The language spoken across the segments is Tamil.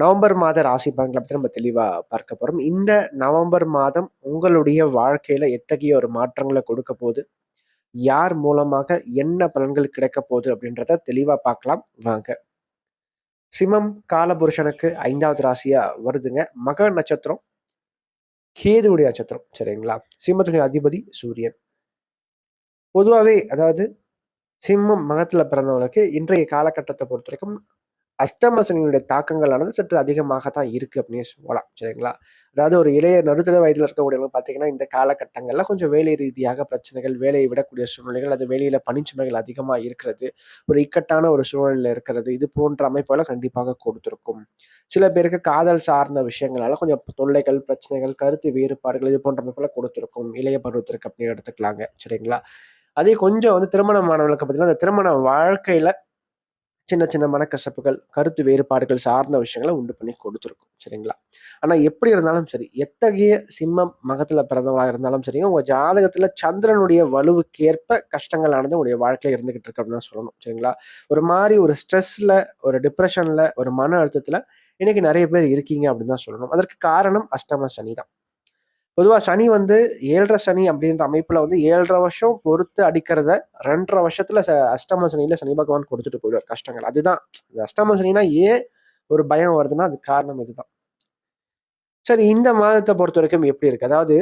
நவம்பர் மாத ராசி பலன்களை பற்றி நம்ம தெளிவாக பார்க்க போகிறோம் இந்த நவம்பர் மாதம் உங்களுடைய வாழ்க்கையில் எத்தகைய ஒரு மாற்றங்களை கொடுக்க போகுது? யார் மூலமாக என்ன பலன்கள் கிடைக்க போகுது அப்படின்றத தெளிவாக பார்க்கலாம். வாங்க. சிம்மம் காலபுருஷனுக்கு ஐந்தாவது ராசியாக வருதுங்க. மக நட்சத்திரம் கேதுவுடைய நட்சத்திரம் சரிங்களா? சிம்மத்துடைய அதிபதி சூரியன். பொதுவாகவே அதாவது சிம்மம் மகத்தில் பிறந்தவங்களுக்கு இன்றைய காலகட்டத்தை பொறுத்த வரைக்கும் அஷ்டம சனியினுடைய தாக்கங்களானது சற்று அதிகமாக தான் இருக்குது அப்படின்னு சொல்லலாம் சரிங்களா? அதாவது ஒரு இளைய நடுத்தர வயதில் இருக்கக்கூடியவங்க பார்த்தீங்கன்னா இந்த காலகட்டங்களில் கொஞ்சம் வேலை ரீதியாக பிரச்சனைகள் வேலையை விடக்கூடிய சூழ்நிலைகள் அது வேலையில் பணிச்சுமைகள் அதிகமாக இருக்கிறது ஒரு இக்கட்டான ஒரு சூழ்நிலையில் இருக்கிறது இது போன்ற அமைப்புகளை கண்டிப்பாக கொடுத்துருக்கும். சில பேருக்கு காதல் சார்ந்த விஷயங்களால கொஞ்சம் தொல்லைகள் பிரச்சனைகள் கருத்து வேறுபாடுகள் இது போன்ற அமைப்புகளை கொடுத்துருக்கும் இளைய பருவத்திற்கு அப்படின்னு எடுத்துக்கலாங்க சரிங்களா? அதே கொஞ்சம் வந்து திருமணமானவர்களுக்கு பார்த்தீங்கன்னா அந்த திருமண வாழ்க்கையில சின்ன சின்ன மனக்கசப்புகள் கருத்து வேறுபாடுகள் சார்ந்த விஷயங்களை உண்டு பண்ணி கொடுத்துருக்கும். சரிங்களா? ஆனால் எப்படி இருந்தாலும் சரி எத்தகைய சிம்மம் மகத்தில் பிறந்தவங்களா இருந்தாலும் சரி உங்கள் ஜாதகத்தில் சந்திரனுடைய வலுவுக்கேற்ப கஷ்டங்களானது உங்களுடைய வாழ்க்கையில் இருந்துகிட்டு இருக்கு அப்படின்னு தான் சொல்லணும். சரிங்களா? ஒரு மாதிரி ஒரு ஸ்ட்ரெஸ்ல ஒரு டிப்ரெஷன்ல ஒரு மன அழுத்தத்தில் இன்னைக்கு நிறைய பேர் இருக்கீங்க அப்படின்னு தான் சொல்லணும். அதற்கு காரணம் அஷ்டம சனி தான். பொதுவாக சனி வந்து ஏழரை சனி அப்படின்ற அமைப்பில் வந்து ஏழரை வருஷம் பொறுத்து அடிக்கிறத ரெண்டரை வருஷத்தில் ச- அஷ்டம சனியில் சனி பகவான் கொடுத்துட்டு போயிடுவார். கஷ்டங்கள். அதுதான். இந்த அஷ்டம சனினா ஏன் ஒரு பயம் வருதுன்னா அது காரணம் இதுதான். சரி இந்த மாதத்தை பொறுத்த வரைக்கும் எப்படி இருக்கு? அதாவது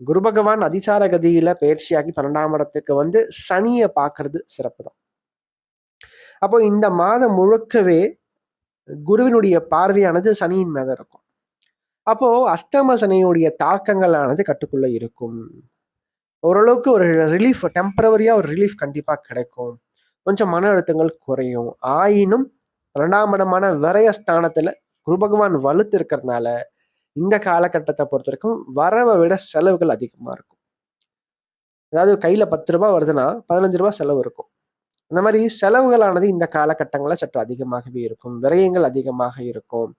குரு பகவான் அதிசார கதியில பயிற்சியாகி பன்னெண்டாம் இடத்துக்கு வந்து சனியை பார்க்கறது சிறப்பு தான் அப்போ இந்த மாதம் முழுக்கவே குருவினுடைய பார்வையானது சனியின் மேல இருக்கும். அப்போ அஷ்டம சனியுடைய தாக்கங்களானது கட்டுக்குள்ள இருக்கும். ஓரளவுக்கு ஒரு ரிலீஃப் டெம்பரவரியா ஒரு ரிலீஃப் கண்டிப்பா கிடைக்கும். கொஞ்சம் மன அழுத்தங்கள் குறையும். ஆயினும் இரண்டாம் இடமான விரய ஸ்தானத்துல குரு பகவான் வலுத்து இருக்கிறதுனால இந்த காலகட்டத்தை பொறுத்த வரைக்கும் வரவை விட செலவுகள் அதிகமா இருக்கும். அதாவது கையில பத்து ரூபாய் வருதுன்னா பதினஞ்சு ரூபாய் செலவு இருக்கும். அந்த மாதிரி செலவுகளானது இந்த காலகட்டங்களில் சற்று அதிகமாகவே இருக்கும். விரயங்கள் அதிகமாக இருக்கும்.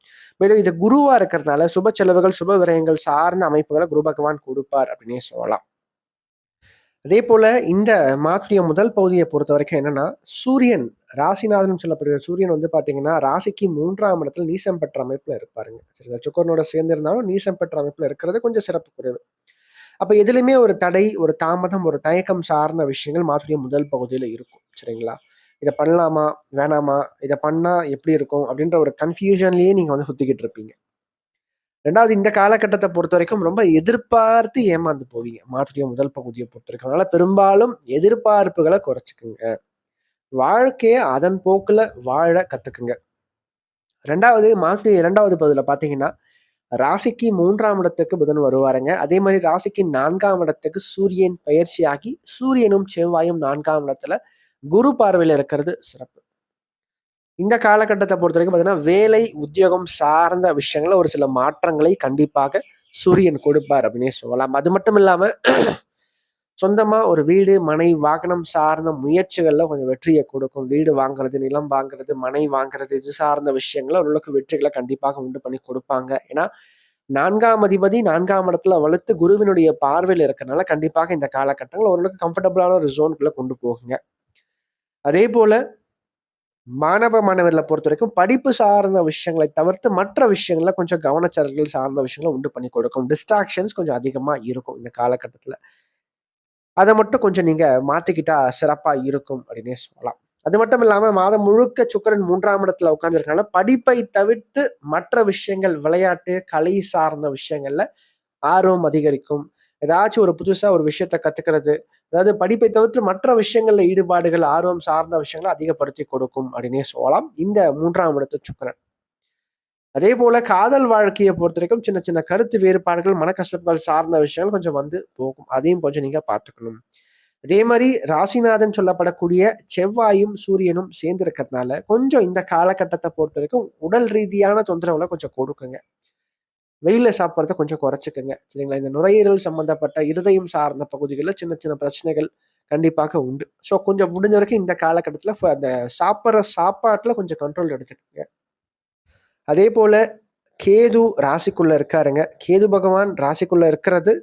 மேலும் இது குருவா இருக்கிறதுனால சுப செலவுகள் சுப விரயங்கள் சார்ந்த அமைப்புகளை குரு பகவான் கொடுப்பார் அப்படின்னே சொல்லலாம். அதே போல இந்த மாத்துடைய முதல் பகுதியை பொறுத்த வரைக்கும் என்னன்னா சூரியன் ராசிநாதன் சொல்லப்படுகிற சூரியன் வந்து பாத்தீங்கன்னா ராசிக்கு மூன்றாம் இடத்துல நீசம் பெற்ற அமைப்புல இருப்பாருங்க. சரிங்களா? சுக்கரனோட சேர்ந்து இருந்தாலும் நீசம் பெற்ற அமைப்புல இருக்கிறது கொஞ்சம் சிறப்பு குறைவு அப்ப எதுலையுமே ஒரு தடை ஒரு தாமதம் ஒரு தயக்கம் சார்ந்த விஷயங்கள் மாத்துடைய முதல் பகுதியில இருக்கும். சரிங்களா? இதை பண்ணலாமா? வேணாமா? இதை பண்ணா எப்படி இருக்கும்? அப்படின்ற ஒரு கன்ஃபியூஷன்லேயே நீங்க வந்து சுத்திக்கிட்டு இருப்பீங்க. ரெண்டாவது இந்த காலகட்டத்தை பொறுத்த வரைக்கும் ரொம்ப எதிர்பார்த்து ஏமாந்து போவீங்க. மாற்றுடைய முதல் பகுதியை பொறுத்த வரைக்கும் அதனால பெரும்பாலும் எதிர்பார்ப்புகளை குறைச்சிக்குங்க. வாழ்க்கையை அதன் போக்குல வாழ கத்துக்குங்க. ரெண்டாவது மாற்றுடைய இரண்டாவது பகுதியில் பார்த்தீங்கன்னா ராசிக்கு மூன்றாம் இடத்துக்கு புதன் வருவாருங்க. அதே மாதிரி ராசிக்கு நான்காம் இடத்துக்கு சூரியன் பயிற்சியாகி சூரியனும் செவ்வாயும் நான்காம் இடத்துல குரு பார்வையில் இருக்கிறது சிறப்பு. இந்த காலகட்டத்தை பொறுத்த வரைக்கும் பார்த்தீங்கன்னா வேலை உத்தியோகம் சார்ந்த விஷயங்கள ஒரு சில மாற்றங்களை கண்டிப்பாக சூரியன் கொடுப்பார் அப்படின்னே சொல்லலாம். அது மட்டும் இல்லாமல் சொந்தமாக ஒரு வீடு மனை வாகனம் சார்ந்த முயற்சிகளில் கொஞ்சம் வெற்றியை கொடுக்கும். வீடு வாங்குறது நிலம் வாங்குறது மனை வாங்குறது இது சார்ந்த விஷயங்கள ஓரளவுக்கு வெற்றிகளை கண்டிப்பாக உண்டு பண்ணி கொடுப்பாங்க. ஏன்னா நான்காம் அதிபதி நான்காம் இடத்துல வலுத்து குருவினுடைய பார்வையில் இருக்கிறனால கண்டிப்பாக இந்த காலகட்டங்கள் ஓரளவுக்கு கம்ஃபர்டபுளான ஒரு ஜோனுக்குள்ளே கொண்டு போகுங்க. அதே போல மாணவ மாணவர்களை பொறுத்த வரைக்கும் படிப்பு சார்ந்த விஷயங்களை தவிர்த்து மற்ற விஷயங்கள்ல கொஞ்சம் கவனச்சரல்கள் சார்ந்த விஷயங்களை உண்டு பண்ணி கொடுக்கும். டிஸ்ட்ராக்ஷன்ஸ் கொஞ்சம் அதிகமா இருக்கும் இந்த காலகட்டத்துல. அதை மட்டும் கொஞ்சம் நீங்க மாத்திக்கிட்டா சிறப்பா இருக்கும் அப்படின்னே சொல்லலாம். அது மட்டும் இல்லாம மாதம் முழுக்க சுக்கரன் மூன்றாம் இடத்துல உட்கார்ந்துருக்கனால படிப்பை தவிர்த்து மற்ற விஷயங்கள் விளையாட்டு கலை சார்ந்த விஷயங்கள்ல ஆர்வம் அதிகரிக்கும். ஏதாச்சும் ஒரு புதுசா ஒரு விஷயத்த கத்துக்கிறது அதாவது படிப்பை தவிர்த்து மற்ற விஷயங்கள்ல ஈடுபாடுகள் ஆர்வம் சார்ந்த விஷயங்களை அதிகப்படுத்தி கொடுக்கும் அப்படின்னே சொல்லலாம். இந்த மூன்றாம் இடத்து சுக்கிரன். அதே போல காதல் வாழ்க்கையை பொறுத்த வரைக்கும் சின்ன சின்ன கருத்து வேறுபாடுகள் மனக்கசப்புகள் சார்ந்த விஷயங்கள் கொஞ்சம் வந்து போகும். அதையும் கொஞ்சம் நீங்க பார்த்துக்கணும். அதே மாதிரி ராசிநாதன் சொல்லப்படக்கூடிய செவ்வாயும் சூரியனும் சேர்ந்து இருக்கிறதுனால கொஞ்சம் இந்த காலகட்டத்தை பொறுத்த வரைக்கும் உடல் ரீதியான தொந்தரவுல கொஞ்சம் கொடுக்குங்க. வெயிலில் சாப்பிட்றத கொஞ்சம் குறைச்சிக்கோங்க. சரிங்களா? இந்த நுரையீரல் சம்பந்தப்பட்ட இருதயம் சார்ந்த பகுதிகளில் சின்ன சின்ன பிரச்சனைகள் கண்டிப்பாக உண்டு. ஸோ கொஞ்சம் முடிஞ்ச வரைக்கும் இந்த காலகட்டத்தில் அந்த சாப்பிட்ற சாப்பாட்டில் கொஞ்சம் கண்ட்ரோல் எடுத்துக்கோங்க. அதே போல கேது ராசிக்குள்ள இருக்காருங்க. கேது பகவான் ராசிக்குள்ள இருக்கிறது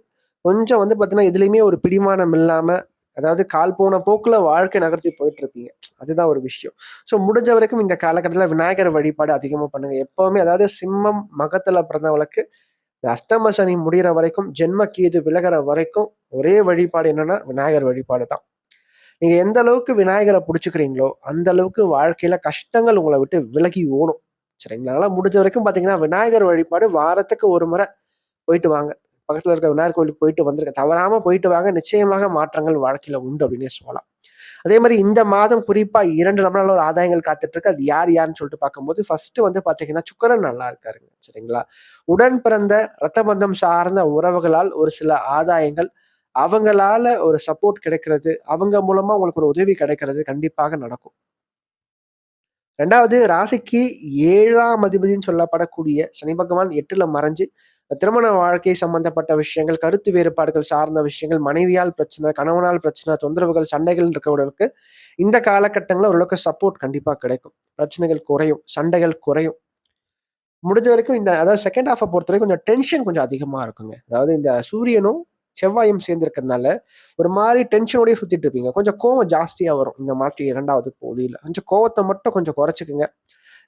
கொஞ்சம் வந்து பார்த்தீங்கன்னா எதுலையுமே ஒரு பிடிமானம் இல்லாமல் அதாவது கால் போன போக்கில் வாழ்க்கை நகர்த்தி போயிட்டு இருப்பீங்க. அதுதான் ஒரு விஷயம். ஸோ முடிஞ்ச வரைக்கும் இந்த காலகட்டத்தில் விநாயகர் வழிபாடு அதிகமாக பண்ணுங்க. எப்பவுமே அதாவது சிம்மம் மகத்தில் பிறந்தவளுக்கு இந்த அஷ்டம சனி முடிகிற வரைக்கும் ஜென்ம கீது விலகிற வரைக்கும் ஒரே வழிபாடு என்னன்னா விநாயகர் வழிபாடு தான். நீங்க எந்த அளவுக்கு விநாயகரை பிடிச்சிக்கிறீங்களோ அந்த அளவுக்கு வாழ்க்கையில கஷ்டங்கள் உங்களை விட்டு விலகி ஓடும். சரிங்களா? அதெல்லாம் முடிஞ்ச வரைக்கும் பாத்தீங்கன்னா விநாயகர் வழிபாடு வாரத்துக்கு ஒரு முறை போயிட்டு வாங்க. பக்கத்துல இருக்க விநாயகர் கோயிலுக்கு போயிட்டு வந்திருக்க தவறாம போயிட்டு வாங்க. நிச்சயமாக மாற்றங்கள் வாழ்க்கையில உண்டு அப்படின்னே சொல்லலாம். அதே மாதிரி இந்த மாதம் குறிப்பா இரண்டு நபரால் ஒரு ஆதாயங்கள் காத்துட்டு இருக்கு அது யார் யாருன்னு சொல்லிட்டு பார்க்கும்போது ஃபர்ஸ்ட் வந்து பாத்தீங்கன்னா சுக்கரன் நல்லா இருக்காருங்க. சரிங்களா? உடன் பிறந்த ரத்த பந்தம் சார்ந்த உறவுகளால் ஒரு சில ஆதாயங்கள் அவங்களால ஒரு சப்போர்ட் கிடைக்கிறது அவங்க மூலமா உங்களுக்கு ஒரு உதவி கிடைக்கிறது கண்டிப்பாக நடக்கும். ரெண்டாவது ராசிக்கு ஏழாம் அதிபதினு சொல்லப்படக்கூடிய சனி பகவான் எட்டுல மறைஞ்சு திருமண வாழ்க்கை சம்பந்தப்பட்ட விஷயங்கள் கருத்து வேறுபாடுகள் சார்ந்த விஷயங்கள் மனைவியால் பிரச்சனை கணவனால் பிரச்சனை தொந்தரவுகள் சண்டைகள் இருக்கிறவர்களுக்கு இந்த காலகட்டங்களில் ஓரளவுக்கு சப்போர்ட் கண்டிப்பாக கிடைக்கும். பிரச்சனைகள் குறையும் சண்டைகள் குறையும். முடிஞ்ச வரைக்கும் இந்த அதாவது செகண்ட் ஹாஃபை பொறுத்த வரைக்கும் கொஞ்சம் டென்ஷன் கொஞ்சம் அதிகமாக இருக்குங்க. அதாவது இந்த சூரியனும் செவ்வாயும் சேர்ந்துருக்கிறதுனால ஒரு மாதிரி டென்ஷனோடய சுற்றிட்டு இருப்பீங்க. கொஞ்சம் கோவம் ஜாஸ்தியாக வரும். இந்த மாதிரி இரண்டாவது பகுதியில் கொஞ்சம் கோவத்தை மட்டும் கொஞ்சம் குறைச்சிக்குங்க.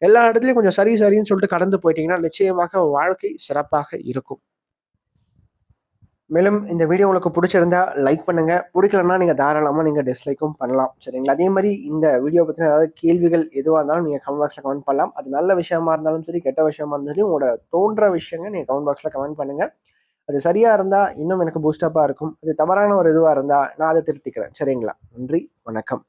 எல்லா இடத்துலையும் கொஞ்சம் சரி சரின்னு சொல்லிட்டு கடந்து போயிட்டீங்கன்னா நிச்சயமாக வாழ்க்கை சிறப்பாக இருக்கும். மேலும் இந்த வீடியோ உங்களுக்கு பிடிச்சிருந்தா லைக் பண்ணுங்க. பிடிக்கலன்னா நீங்கள் தாராளமாக நீங்கள் டிஸ்லைக்கும் பண்ணலாம். சரிங்களா? அதே மாதிரி இந்த வீடியோ பற்றின ஏதாவது கேள்விகள் எதுவாக இருந்தாலும் நீங்கள் கமெண்ட் பாக்ஸில் கமெண்ட் பண்ணலாம். அது நல்ல விஷயமா இருந்தாலும் சரி கெட்ட விஷயமா இருந்தாலும் சரி உங்களோட தோன்ற விஷயங்கள் நீங்கள் கமெண்ட் பாக்ஸில் கமெண்ட் பண்ணுங்க. அது சரியாக இருந்தால் இன்னும் எனக்கு பூஸ்டப்பாக இருக்கும். அது தவறான ஒரு இதுவாக இருந்தால் நான் அதை திருத்திக்கிறேன். சரிங்களா? நன்றி வணக்கம்.